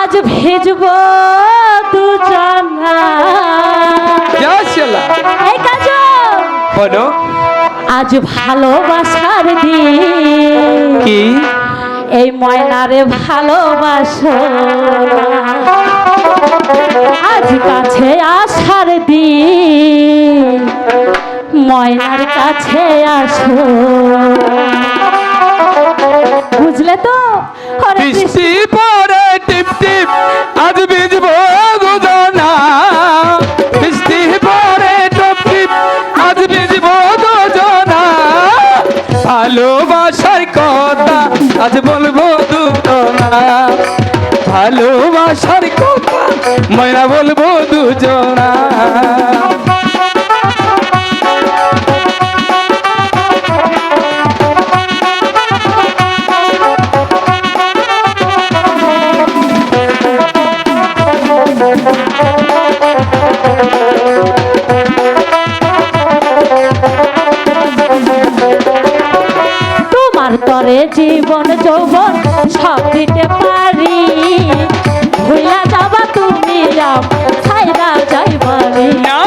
আজ ভেজব এই কাজ বলো। আজ ভালোবাসার দিন। কি? এই ময়নারে ভালোবাসো। আজ কাছে আসার দিন। ময়নার কাছে আসো। বুঝলে তো? বৃষ্টি পরে টিপ ভিজব দুজনা। বৃষ্টি পরে টিপ টিপ আজ ভিজব দুজনা। ভালোবাসার কথা আজ বলব দুজনা। ভালোবাসার কথা ময়না বলব দুজনা। জীবন যৌবন সব দিতে পারি। ভুলা যাবা তুমি ছাইরা যাইবারি না।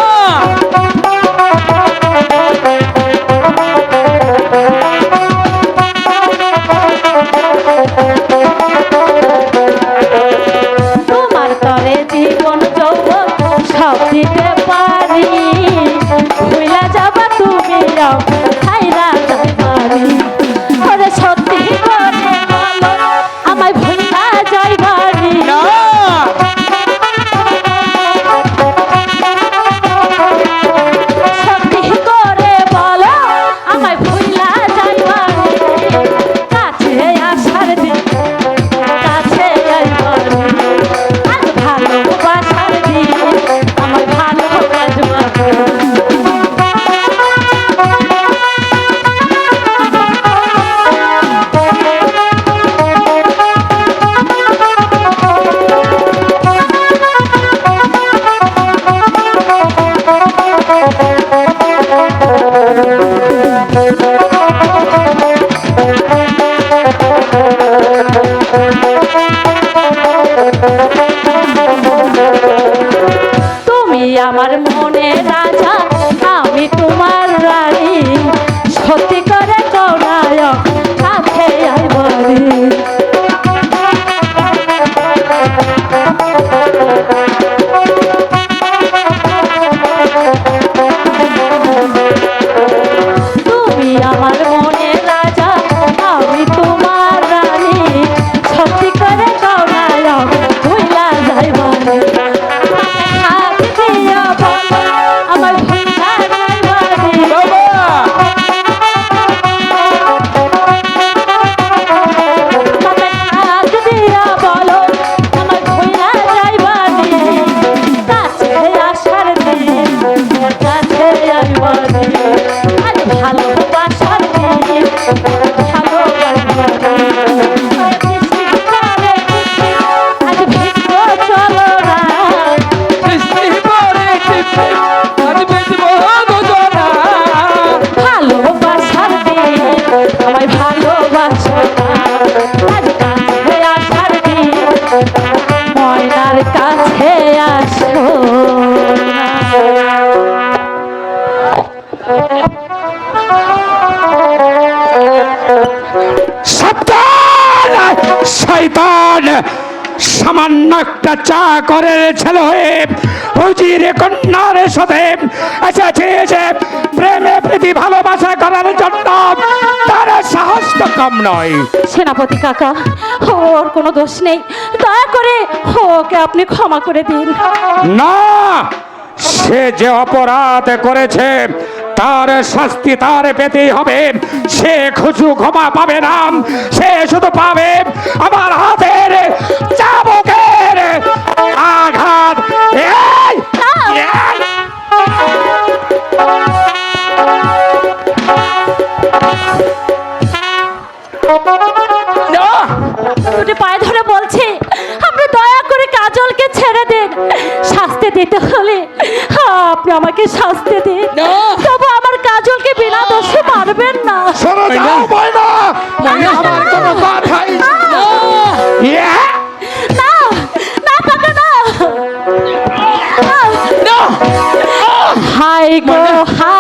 আমার মনে রাজা সামান্য একটা চা করে ছেলে হয়ে হুজির কন্যার সাথে এসেছে যে প্রেমে প্রীতি ভালোবাসা করার জন্য তার সাহস তো কম নয়। সেনাপতি কাকা ওর কোনো দোষ নেই। দয়া করে ওকে আপনি ক্ষমা করে দিন। না সে যে অপরাধ করেছে তার শাস্তি তার পেতেই হবে। সে খুশু ক্ষমা পাবে না সে শুধু পাবে আমার হাতের পায়ে ধরে বলছে আপনি দয়া করে কাজলকে ছেড়ে দেন। শাস্তি দিতে হলে আপনি আমাকে শাস্তি দিন। তবু আমার কাজলকে বিনা দোষে মারবেন না। না! হাই গো হাই